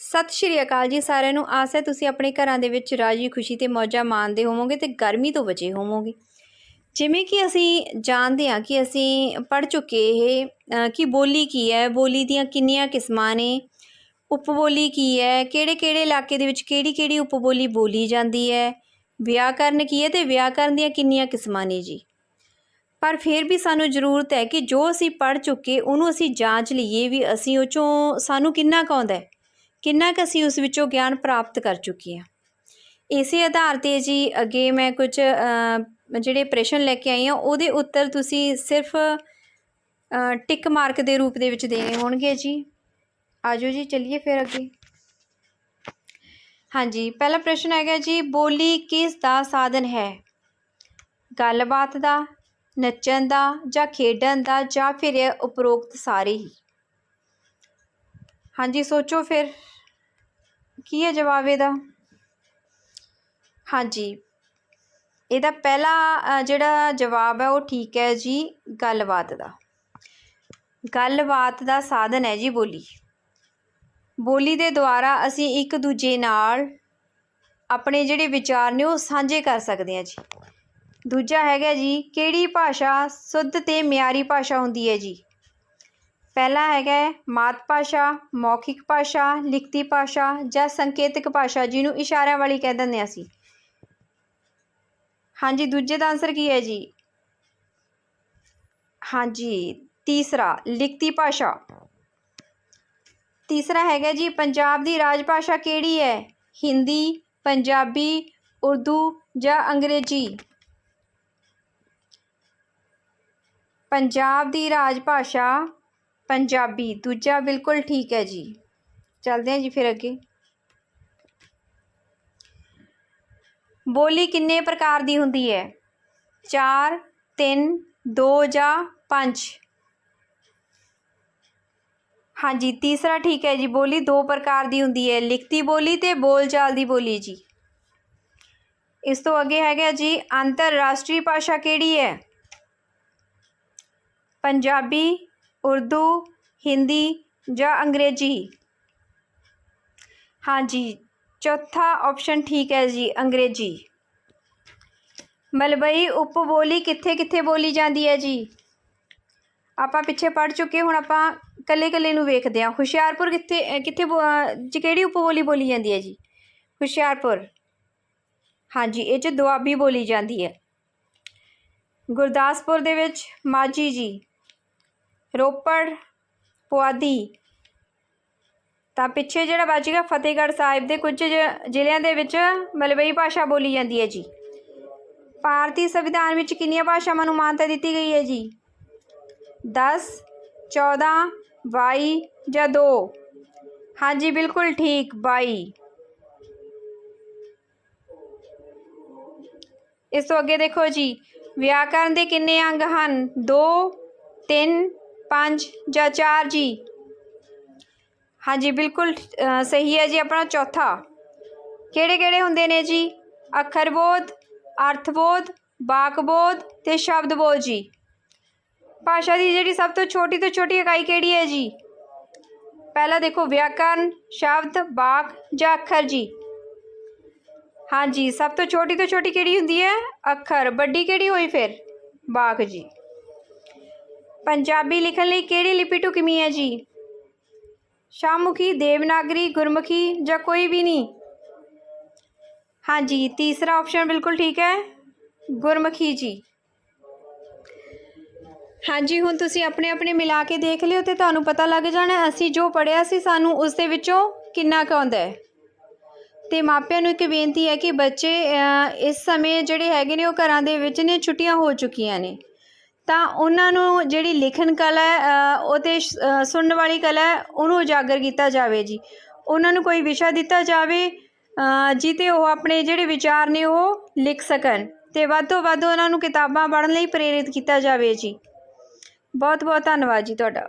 ਸਤਿ ਸ਼੍ਰੀ ਅਕਾਲ ਜੀ ਸਾਰਿਆਂ ਨੂੰ। ਆਸ ਹੈ ਤੁਸੀਂ ਆਪਣੇ ਘਰਾਂ ਦੇ ਵਿੱਚ ਰਾਜੀ, ਖੁਸ਼ੀ ਤੇ ਮੌਜਾਂ ਮਾਣਦੇ ਹੋਵੋਗੇ ਤੇ ਗਰਮੀ ਤੋਂ ਬਚੇ ਹੋਵੋਗੇ। ਜਿਵੇਂ ਕਿ ਅਸੀਂ ਜਾਣਦੇ ਹਾਂ ਕਿ ਅਸੀਂ ਪੜ੍ਹ ਚੁੱਕੇ ਇਹ ਕਿ ਬੋਲੀ ਕੀ ਹੈ, ਬੋਲੀ ਦੀਆਂ ਕਿੰਨੀਆਂ ਕਿਸਮਾਂ ਨੇ, ਉਪਬੋਲੀ ਕੀ ਹੈ ਕਿਹੜੇ ਕਿਹੜੇ ਇਲਾਕੇ ਦੇ ਵਿੱਚ ਕਿਹੜੀ ਕਿਹੜੀ ਉਪਬੋਲੀ ਬੋਲੀ ਜਾਂਦੀ ਹੈ, ਵਿਆਕਰਨ ਕੀ ਹੈ ਤੇ ਵਿਆਕਰਨ ਦੀਆਂ ਕਿੰਨੀਆਂ ਕਿਸਮਾਂ ਨੇ ਜੀ। ਪਰ ਫਿਰ ਵੀ ਸਾਨੂੰ ਜ਼ਰੂਰਤ ਹੈ ਕਿ ਜੋ ਅਸੀਂ ਪੜ੍ਹ ਚੁੱਕੇ ਉਹਨੂੰ ਅਸੀਂ ਜਾਂਚ ਲਈਏ ਵੀ ਅਸੀਂ ਉਹ 'ਚੋਂ ਸਾਨੂੰ ਕਿੰਨਾ ਕੁ ਹੈ। ਕਿੰਨਾ ਕੁ ਅਸੀਂ ਉਸ ਵਿੱਚੋਂ ਗਿਆਨ ਪ੍ਰਾਪਤ ਕਰ ਚੁੱਕੇ ਹਾਂ। ਇਸੇ ਆਧਾਰ 'ਤੇ ਜੀ ਅੱਗੇ ਮੈਂ ਕੁਝ ਜਿਹੜੇ ਪ੍ਰਸ਼ਨ ਲੈ ਕੇ ਆਈ ਹਾਂ ਉਹਦੇ ਉੱਤਰ ਤੁਸੀਂ ਸਿਰਫ ਅ, ਟਿਕ ਮਾਰਕ ਦੇ ਰੂਪ ਦੇ ਵਿੱਚ ਦੇਣੇ ਹੋਣਗੇ ਜੀ। ਆਜੋ ਜੀ ਚੱਲੀਏ ਫਿਰ ਅੱਗੇ। ਹਾਂਜੀ ਪਹਿਲਾ ਪ੍ਰਸ਼ਨ ਹੈਗਾ ਜੀ ਬੋਲੀ ਕਿਸ ਦਾ ਸਾਧਨ ਹੈ? ਗੱਲਬਾਤ ਦਾ ਨੱਚਣ ਦਾ ਜਾਂ ਖੇਡਣ ਦਾ ਜਾਂ ਫਿਰ ਉਪਰੋਕਤ ਸਾਰੇ ਹੀ? ਹਾਂਜੀ ਸੋਚੋ ਫਿਰ। ਕੀ ਹੈ ਜਵਾਬ ਇਹਦਾ? ਹਾਂਜੀ। ਇਹਦਾ ਪਹਿਲਾ ਜਿਹੜਾ ਜਵਾਬ ਹੈ ਉਹ ਠੀਕ ਹੈ ਜੀ, ਗੱਲਬਾਤ ਦਾ। ਗੱਲਬਾਤ ਦਾ ਸਾਧਨ ਹੈ ਜੀ ਬੋਲੀ। ਬੋਲੀ ਦੇ ਦੁਆਰਾ ਅਸੀਂ ਇੱਕ ਦੂਜੇ ਨਾਲ ਆਪਣੇ ਜਿਹੜੇ ਵਿਚਾਰ ਨੇ ਉਹ ਸਾਂਝੇ ਕਰ ਸਕਦੇ ਹਾਂ ਜੀ। ਦੂਜਾ ਹੈਗਾ ਜੀ, ਕਿਹੜੀ ਭਾਸ਼ਾ ਸ਼ੁੱਧ ਤੇ ਮਿਆਰੀ ਭਾਸ਼ਾ ਹੁੰਦੀ ਹੈ ਜੀ? ਪਹਿਲਾ ਹੈਗਾ ਮਾਤ ਭਾਸ਼ਾ, ਮੌਖਿਕ ਭਾਸ਼ਾ, ਲਿਖਤੀ ਭਾਸ਼ਾ ਜਾਂ ਸੰਕੇਤਕ ਭਾਸ਼ਾ ਜਿਹਨੂੰ ਇਸ਼ਾਰਿਆਂ ਵਾਲੀ ਕਹਿ ਦਿੰਦੇ ਹਾਂ ਅਸੀਂ। ਹਾਂਜੀ, ਦੂਜੇ ਦਾ ਆਨਸਰ ਕੀ ਹੈ ਜੀ? ਹਾਂਜੀ, ਤੀਸਰਾ, ਲਿਖਤੀ ਭਾਸ਼ਾ। ਤੀਸਰਾ ਹੈਗਾ ਜੀ, ਪੰਜਾਬ ਦੀ ਰਾਜ ਭਾਸ਼ਾ ਕਿਹੜੀ ਹੈ? ਹਿੰਦੀ, ਪੰਜਾਬੀ, ਉਰਦੂ ਜਾਂ ਅੰਗਰੇਜ਼ੀ? ਪੰਜਾਬ ਦੀ ਰਾਜ ਭਾਸ਼ਾ ਪੰਜਾਬੀ, ਦੂਜਾ ਬਿਲਕੁਲ ਠੀਕ ਹੈ ਜੀ। ਚੱਲਦੇ ਹਾਂ ਜੀ ਫਿਰ ਅੱਗੇ। ਬੋਲੀ ਕਿੰਨੇ ਪ੍ਰਕਾਰ ਦੀ ਹੁੰਦੀ ਹੈ? 4 3 2 ਜਾਂ 5 ਹਾਂਜੀ, ਤੀਸਰਾ ਠੀਕ ਹੈ ਜੀ। ਬੋਲੀ ਦੋ ਪ੍ਰਕਾਰ ਦੀ ਹੁੰਦੀ ਹੈ। ਲਿਖਤੀ ਬੋਲੀ ਤੇ ਬੋਲਚਾਲ ਦੀ ਬੋਲੀ ਜੀ। ਇਸ ਤੋਂ ਅੱਗੇ ਹੈਗਾ ਜੀ, ਅੰਤਰਰਾਸ਼ਟਰੀ ਭਾਸ਼ਾ ਕਿਹੜੀ ਹੈ? ਪੰਜਾਬੀ ਉਰਦੂ, ਹਿੰਦੀ ਜਾਂ ਅੰਗਰੇਜ਼ੀ? ਹਾਂਜੀ ਚੌਥਾ ਆਪਸ਼ਨ ਠੀਕ ਹੈ ਜੀ, ਅੰਗਰੇਜ਼ੀ। ਮਲਬਈ ਉਪਬੋਲੀ ਕਿੱਥੇ ਕਿੱਥੇ ਬੋਲੀ ਜਾਂਦੀ ਹੈ ਜੀ? ਆਪਾਂ ਪਿੱਛੇ ਪੜ ਚੁੱਕੇ, ਹੁਣ ਆਪਾਂ ਕੱਲੇ ਕੱਲੇ ਨੂੰ ਵੇਖਦੇ ਹਾਂ। ਹੁਸ਼ਿਆਰਪੁਰ ਕਿੱਥੇ ਕਿੱਥੇ ਬੋ- 'ਚ ਕਿਹੜੀ ਉਪਬੋਲੀ ਬੋਲੀ ਜਾਂਦੀ ਹੈ ਜੀ? ਹੁਸ਼ਿਆਰਪੁਰ। ਹਾਂਜੀ ਇਹ 'ਚ ਦੁਆਬੀ ਬੋਲੀ ਜਾਂਦੀ ਹੈ। ਗੁਰਦਾਸਪੁਰ ਦੇ ਵਿੱਚ ਮਾਝੀ ਜੀ। ਰੋਪੜ, ਪੁਆਧੀ। ਤਾਂ ਪਿੱਛੇ ਜਿਹੜਾ ਬਚ ਗਿਆ ਫਤਿਹਗੜ੍ਹ ਸਾਹਿਬ ਦੇ ਕੁਝ ਜ- ਜ਼ਿਲ੍ਹਿਆਂ ਦੇ ਵਿੱਚ ਮਲਵਈ ਭਾਸ਼ਾ ਬੋਲੀ ਜਾਂਦੀ ਹੈ ਜੀ। ਭਾਰਤੀ ਸੰਵਿਧਾਨ ਵਿੱਚ ਕਿੰਨੀਆਂ ਭਾਸ਼ਾਵਾਂ ਨੂੰ ਮਾਨਤਾ ਦਿੱਤੀ ਗਈ ਹੈ ਜੀ? 10 14 22 ਜਾਂ 2 ਹਾਂਜੀ ਬਿਲਕੁਲ ਠੀਕ 22 ਇਸ ਤੋਂ ਅੱਗੇ ਦੇਖੋ ਜੀ, ਵਿਆਕਰਨ ਦੇ ਕਿੰਨੇ ਅੰਗ ਹਨ? 2 3 ਪੰਜ ਜਾਂ ਚਾਰ ਜੀ। ਹਾਂਜੀ, ਬਿਲਕੁਲ ਸਹੀ ਹੈ ਜੀ ਆਪਣਾ ਚੌਥਾ। ਕਿਹੜੇ ਕਿਹੜੇ ਹੁੰਦੇ ਨੇ ਜੀ? ਅੱਖਰ ਬੋਧ ਅਰਥਬੋਧ, ਵਾਕਬੋਧ ਤੇ ਸ਼ਬਦਬੋਧ ਜੀ। ਭਾਸ਼ਾ ਦੀ ਜਿਹੜੀ ਸਭ ਤੋਂ ਛੋਟੀ ਤੋਂ ਛੋਟੀ ਇਕਾਈ ਕਿਹੜੀ ਹੈ ਜੀ? ਪਹਿਲਾ ਦੇਖੋ, ਵਿਆਕਰਨ, ਸ਼ਬਦ, ਵਾਕ ਜਾਂ ਅੱਖਰ ਜੀ। ਹਾਂਜੀ, ਸਭ ਤੋਂ ਛੋਟੀ ਤੋਂ ਛੋਟੀ ਕਿਹੜੀ ਹੁੰਦੀ ਹੈ? ਅੱਖਰ। ਵੱਡੀ ਕਿਹੜੀ ਹੋਈ ਫਿਰ? ਵਾਕ ਜੀ। ਪੰਜਾਬੀ ਲਿਖਣ ਲਈ ਕਿਹੜੀ ਲਿਪੀ ਢੁਕਵੀਂ ਹੈ ਜੀ? ਸ਼ਾਹਮੁਖੀ, ਦੇਵਨਾਗਰੀ, ਗੁਰਮੁਖੀ ਜਾਂ ਕੋਈ ਵੀ ਨਹੀਂ? ਹਾਂਜੀ, ਤੀਸਰਾ ਆਪਸ਼ਨ ਬਿਲਕੁਲ ਠੀਕ ਹੈ। ਗੁਰਮੁਖੀ ਜੀ। ਹਾਂਜੀ, ਹੁਣ ਤੁਸੀਂ ਆਪਣੇ ਆਪਣੇ ਮਿਲਾ ਕੇ ਦੇਖ ਲਿਓ ਤੇ ਤੁਹਾਨੂੰ ਪਤਾ ਲੱਗ ਜਾਣਾ ਅਸੀਂ ਜੋ ਪੜਿਆ ਸੀ ਸਾਨੂੰ ਉਸ ਦੇ ਵਿੱਚੋਂ ਕਿੰਨਾ ਕੁ ਆਉਂਦਾ ਹੈ। ਤੇ ਮਾਪਿਆਂ ਨੂੰ ਇੱਕ ਬੇਨਤੀ ਹੈ ਕਿ ਬੱਚੇ ਇਸ ਸਮੇਂ ਜਿਹੜੇ ਹੈਗੇ ਨੇ ਉਹ ਘਰਾਂ ਦੇ ਵਿੱਚ ਨੇ, ਛੁੱਟੀਆਂ ਹੋ ਚੁੱਕੀਆਂ ਨੇ। ਤਾਂ ਉਹਨਾਂ ਨੂੰ ਜਿਹੜੀ ਲਿਖਣ ਕਲਾ ਹੈ ਉਹ ਤੇ ਸੁਣਨ ਵਾਲੀ ਕਲਾ ਉਹਨੂੰ ਉਜਾਗਰ ਕੀਤਾ ਜਾਵੇ ਜੀ। ਉਹਨਾਂ ਨੂੰ ਕੋਈ ਵਿਸ਼ਾ ਦਿੱਤਾ ਜਾਵੇ ਅ, ਜਿੱਤੇ ਉਹ ਆਪਣੇ ਜਿਹੜੇ ਵਿਚਾਰ ਨੇ ਉਹ ਲਿਖ ਸਕਣ ਤੇ ਵੱਧ ਤੋਂ ਵੱਧ ਉਹਨਾਂ ਨੂੰ ਕਿਤਾਬਾਂ ਪੜ੍ਹਨ ਲਈ ਪ੍ਰੇਰਿਤ ਕੀਤਾ ਜਾਵੇ ਜੀ। ਬਹੁਤ ਬਹੁਤ ਧੰਨਵਾਦ ਜੀ ਤੁਹਾਡਾ।